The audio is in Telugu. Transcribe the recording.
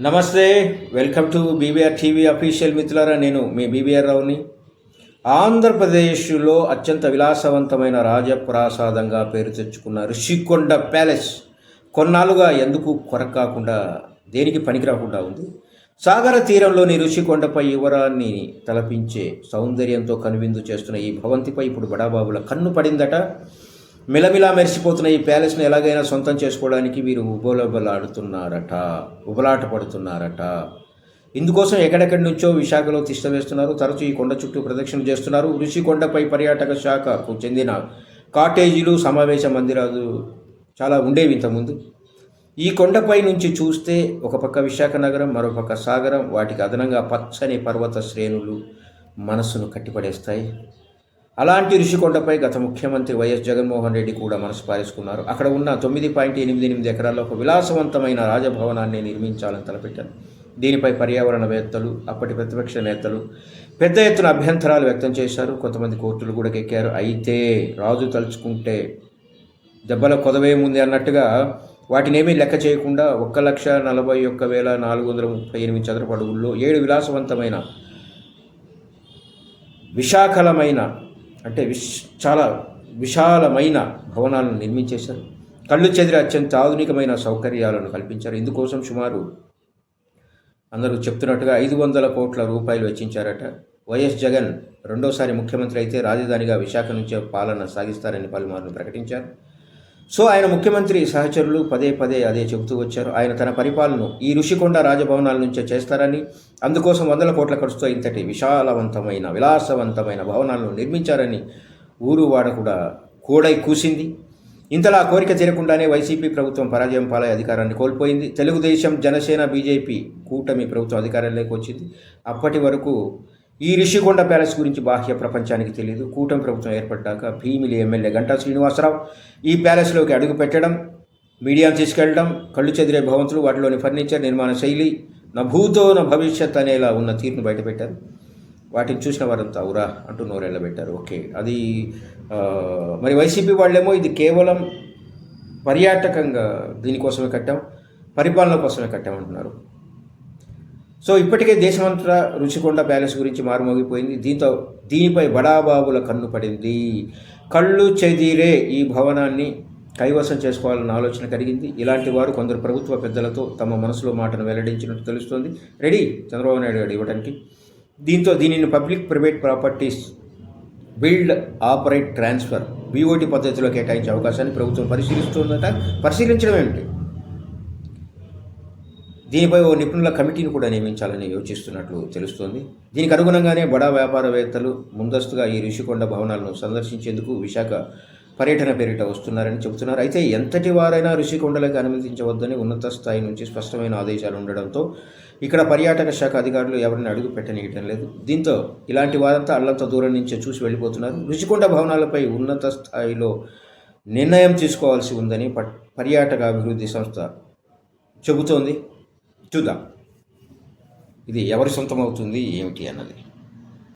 నమస్తే welcome to BBR TV official మిత్రులారా నేను మీ బీబీఆర్ రావుని. ఆంధ్రప్రదేశ్లో అత్యంత విలాసవంతమైన రాజప్రాసాదంగా పేరు తెచ్చుకున్న ఋషికొండ ప్యాలెస్ కొన్నాళ్ళుగా ఎందుకు కొరకాకుండా దేనికి పనికిరాకుండా ఉంది? సాగర తీరంలోని ఋషికొండపై యువరాన్ని తలపించే సౌందర్యంతో కనువిందు చేస్తున్న ఈ భవంతిపై ఇప్పుడు బడాబాబుల కన్ను పడిందట. మిలమిలా మెరిసిపోతున్న ఈ ప్యాలెస్ను ఎలాగైనా సొంతం చేసుకోవడానికి వీరు ఉబలబలాడుతున్నారట ఉబలాట పడుతున్నారట ఇందుకోసం ఎక్కడెక్కడి నుంచో విశాఖలో తిష్టవేస్తున్నారు తరచు తరచూ ఈ కొండ చుట్టూ ప్రదక్షిణ చేస్తున్నారు. ఋషికొండపై పర్యాటక శాఖకు చెందిన కాటేజీలు సమావేశ మందిరాలు చాలా ఉండేవి ఇంతకుముందు. ఈ కొండపై నుంచి చూస్తే ఒక పక్క విశాఖ నగరం మరోపక్క సాగరం. వాటికి అదనంగా పచ్చని పర్వత శ్రేణులు మనస్సును కట్టిపడేస్తాయి. అలాంటి ఋషికొండపై గత ముఖ్యమంత్రి వైఎస్ జగన్మోహన్ రెడ్డి కూడా మనసు పారేసుకున్నారు. అక్కడ ఉన్న తొమ్మిది పాయింట్ ఎనిమిది ఎనిమిది ఎకరాల్లో ఒక విలాసవంతమైన రాజభవనాన్ని నిర్మించాలని తలపెట్టారు. దీనిపై పర్యావరణవేత్తలు అప్పటి ప్రతిపక్ష నేతలు పెద్ద ఎత్తున అభ్యంతరాలు వ్యక్తం చేశారు. కొంతమంది కోర్టులు కూడా ఎక్కారు అయితే రాజు తలుచుకుంటే దెబ్బల కొదవేముంది అన్నట్టుగా వాటినేమీ లెక్క చేయకుండా ఒక్క లక్ష నలభై ఒక్క వేల నాలుగు వందల ముప్పై ఎనిమిది చదరపు అడుగుల్లో ఏడు విలాసవంతమైన విశాఖలమైన అంటే విశ్ చాలా విశాలమైన భవనాలను నిర్మించేశారు. కళ్ళు చెదిరి అత్యంత ఆధునికమైన సౌకర్యాలను కల్పించారు. ఇందుకోసం సుమారు అందరూ చెప్తున్నట్టుగా ఐదు వందల కోట్ల రూపాయలు వెచ్చించారట. వైఎస్ జగన్ రెండోసారి ముఖ్యమంత్రి అయితే రాజధానిగా విశాఖ నుంచే పాలన సాగిస్తారని పలుమార్లు ప్రకటించారు. సో ఆయన ముఖ్యమంత్రి సహచరులు పదే పదే అదే చెబుతూ వచ్చారు. ఆయన తన పరిపాలన ఈ ఋషికొండ రాజభవనాల నుంచే చేస్తారని అందుకోసం వందల కోట్ల ఖర్చుతో ఇంతటి విశాలవంతమైన విలాసవంతమైన భవనాలను నిర్మించారని ఊరు వాడ కూడా కూడై కూసింది. ఇంతలా కోరిక తీరకుండానే వైసీపీ ప్రభుత్వం పరాజయం పాలై అధికారాన్ని కోల్పోయింది. తెలుగుదేశం జనసేన బీజేపీ కూటమి ప్రభుత్వం అధికారంలోకి వచ్చింది. అప్పటి వరకు ఈ రిషికొండ ప్యాలెస్ గురించి బాహ్య ప్రపంచానికి తెలియదు కూటమి ప్రభుత్వం ఏర్పడ్డాక భీమిలి ఎమ్మెల్యే గంటా శ్రీనివాసరావు ఈ ప్యాలెస్లోకి అడుగు పెట్టడం మీడియాను తీసుకెళ్ళడం కళ్ళు చెదిరే భవంతులు వాటిలోని ఫర్నిచర్ నిర్మాణ శైలి నా భూతో నా భవిష్యత్ అనేలా ఉన్న తీరును బయటపెట్టారు. వాటిని చూసిన వారంతా అవురా అంటూ నోరెళ్ళబెట్టారు ఓకే అది మరి వైసీపీ వాళ్ళేమో ఇది కేవలం పర్యాటకంగా దీనికోసమే కట్టాం పరిపాలన కోసమే కట్టామంటున్నారు. సో ఇప్పటికే దేశమంతటా రుచికొండ ప్యాలెస్ గురించి మారుమోగిపోయింది. దీంతో దీనిపై బడాబాబుల కన్ను పడింది. కళ్ళు చెదిరే ఈ భవనాన్ని కైవసం చేసుకోవాలన్న ఆలోచన కలిగింది. ఇలాంటి వారు కొందరు ప్రభుత్వ పెద్దలతో తమ మనసులో మాటను వెల్లడించినట్టు తెలుస్తోంది. రెడీ? చంద్రబాబు నాయుడు గారు ఇవ్వడానికి దీంతో దీనిని public private properties build operate transfer BOT పద్ధతిలో కేటాయించే అవకాశాన్ని ప్రభుత్వం పరిశీలిస్తుందట. పరిశీలించడం ఏమిటి? దీనిపై ఓ నిపుణుల కమిటీని కూడా నియమించాలని యోచిస్తున్నట్లు తెలుస్తోంది. దీనికి అనుగుణంగానే బడా వ్యాపారవేత్తలు ముందస్తుగా ఈ ఋషికొండ భవనాలను సందర్శించేందుకు విశాఖ పర్యటన పేరిట వస్తున్నారని చెబుతున్నారు. అయితే ఎంతటి వారైనా ఋషికొండలకు అనుమతించవద్దని ఉన్నత స్థాయి నుంచి స్పష్టమైన ఆదేశాలు ఉండడంతో ఇక్కడ పర్యాటక శాఖ అధికారులు ఎవరిని అడుగు పెట్టనీయటం లేదు. దీంతో ఇలాంటి వారంతా అల్లంత దూరం నుంచే చూసి వెళ్ళిపోతున్నారు. ఋషికొండ భవనాలపై ఉన్నత స్థాయిలో నిర్ణయం తీసుకోవాల్సి ఉందని పట్- పర్యాటక అభివృద్ధి సంస్థ చెబుతోంది. చూద్దాం. ఇది ఎవరి సొంతం అవుతుంది ఏమిటి అన్నది.